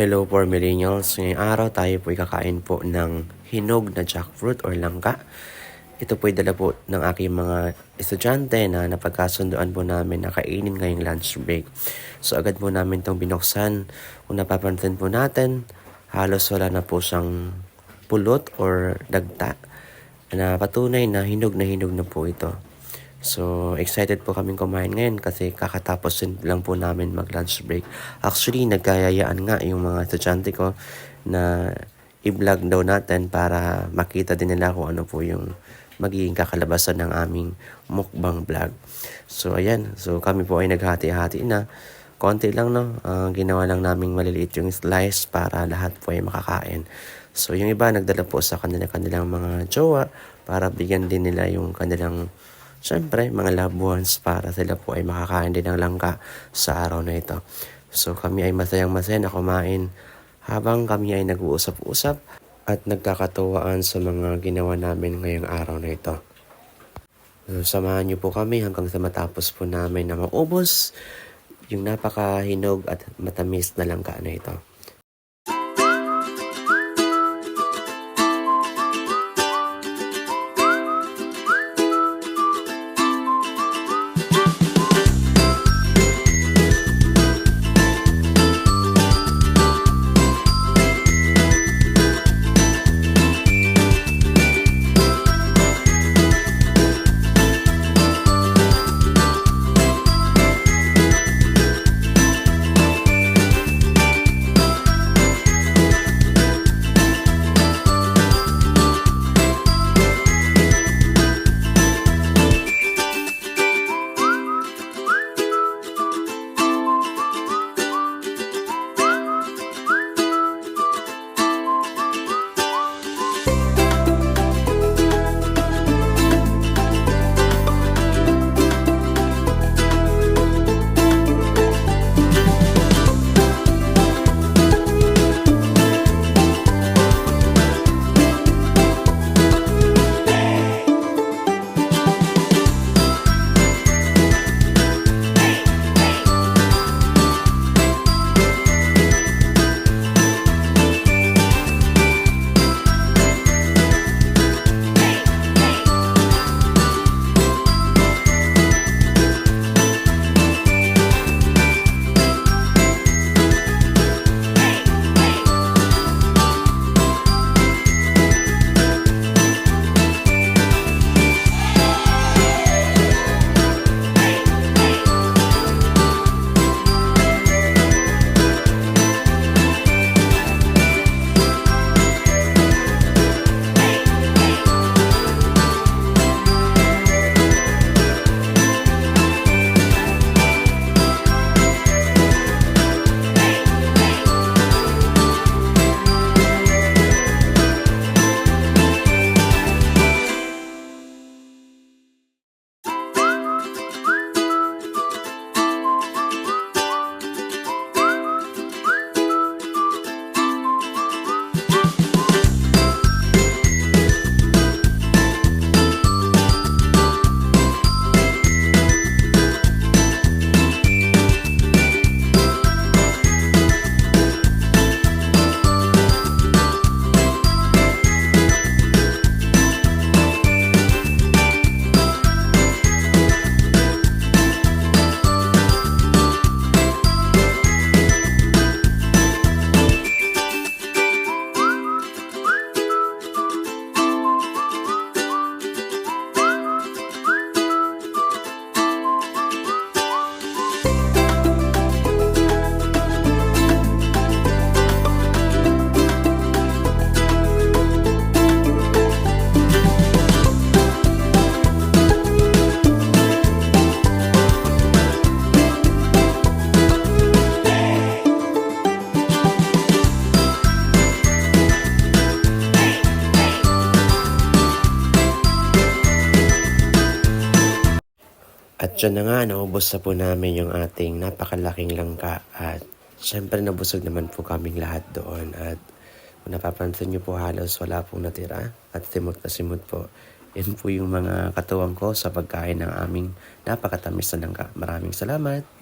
Hello for millennials. Ngayong araw tayo po kakain po ng hinog na jackfruit or langka. Ito po dala po ng aking mga estudyante na napagkasunduan po namin na kainin ngayong lunch break. So agad po namin itong binuksan. Kung napapansin po natin, halos wala na po siyang pulot or dagta na patunay na hinog na hinog na po ito. So, excited po kaming kumain ngayon kasi kakatapos lang po namin mag-lunch break. Actually, nagkayayaan nga yung mga estudyante ko na i-vlog daw natin para makita din nila kung ano po yung magiging kakalabasan ng aming mukbang vlog. So, ayan. So, kami po ay naghati-hati na. Konti lang, no? Ang ginawa lang naming maliliit yung slice para lahat po ay makakain. So, yung iba, nagdala po sa kanila-kanilang mga jowa para bigyan din nila yung kanilang Siyempre, mga loved ones para sila po ay makakain din ng langka sa araw na ito. So kami ay masayang masaya na kumain habang kami ay nag-uusap-usap at nagkakatuwaan sa mga ginawa namin ngayong araw na ito. So, samahan niyo po kami hanggang sa matapos po namin na maubos yung napakahinog at matamis na langka na ito. At dyan na nga, naubos na po namin yung ating napakalaking langka. At syempre nabusog naman po kaming lahat doon. At kung napapansin nyo po halos wala pong natira. At simot na simot po. Yan po yung mga katuwang ko sa pagkain ng aming napakatamis na langka. Maraming salamat!